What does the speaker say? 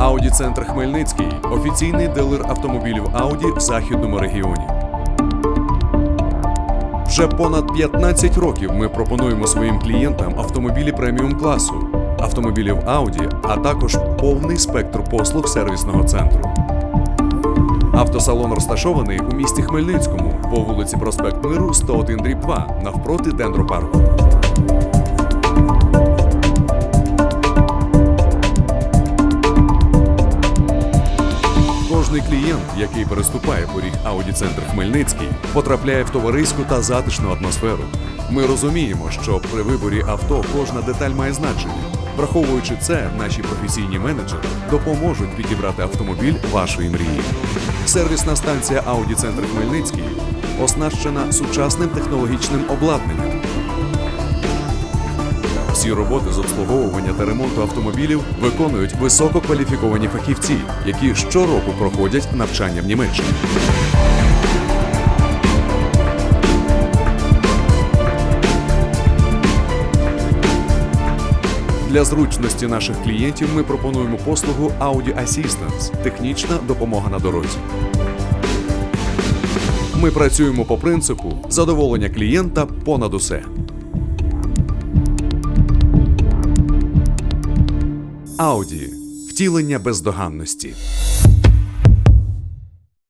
Audi Центр Хмельницький офіційний дилер автомобілів Audi в західному регіоні. Вже понад 15 років ми пропонуємо своїм клієнтам автомобілі преміум класу, автомобілів Audi, а також повний спектр послуг сервісного центру. Автосалон розташований у місті Хмельницькому по вулиці Проспект Миру 101 дріб 2 навпроти дендропарку. Кожний клієнт, який переступає поріг Audi Центр Хмельницький, потрапляє в товариську та затишну атмосферу. Ми розуміємо, що при виборі авто кожна деталь має значення. Враховуючи це, наші професійні менеджери допоможуть підібрати автомобіль вашої мрії. Сервісна станція Audi Центр Хмельницький оснащена сучасним технологічним обладнанням. Всі роботи з обслуговування та ремонту автомобілів виконують висококваліфіковані фахівці, які щороку проходять навчання в Німеччині. Для зручності наших клієнтів ми пропонуємо послугу Audi Assistance – технічна допомога на дорозі. Ми працюємо по принципу задоволення клієнта понад усе. Audi – втілення бездоганності.